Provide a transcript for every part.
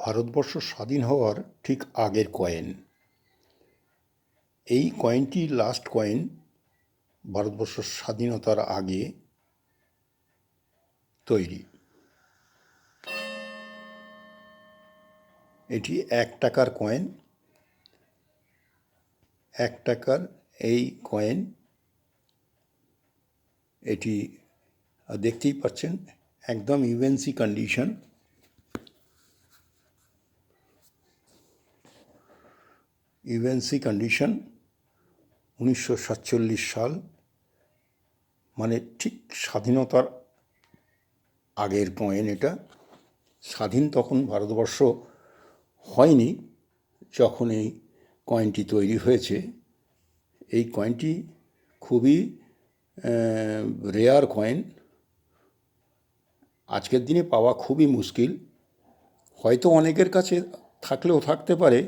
ভারতবর্ষ স্বাধীন হওয়ার ঠিক আগের কয়েন। এই কয়েনটি লাস্ট কয়েন ভারতবর্ষ স্বাধীনতার আগে তৈরি। এটি এক টাকার কয়েন এক টাকার এই কয়েন এটি দেখতেই পাচ্ছেন, একদম ইউএনসি কন্ডিশন ইউএনসি কন্ডিশন উনিশশো সাতচল্লিশ সাল মানে ঠিক স্বাধীনতার আগের কয়েন এটা। স্বাধীন তখন ভারতবর্ষ হয়নি যখন এই কয়েনটি তৈরি হয়েছে। এই কয়েনটি খুবই রেয়ার কয়েন আজকের দিনে পাওয়া খুবই মুশকিল। হয়তো অনেকের কাছে থাকলেও থাকতে পারে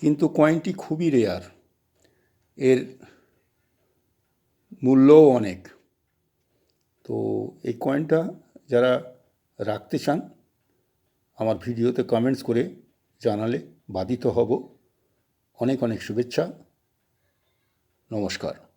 কিন্তু কয়েনটি খুবই রেয়ার এর মূল্যও অনেক। তো এই কয়েনটা যারা রাখতে চান, আমার ভিডিওতে কমেন্টস করে জানালে বাধিত হব। অনেক অনেক শুভেচ্ছা। নমস্কার।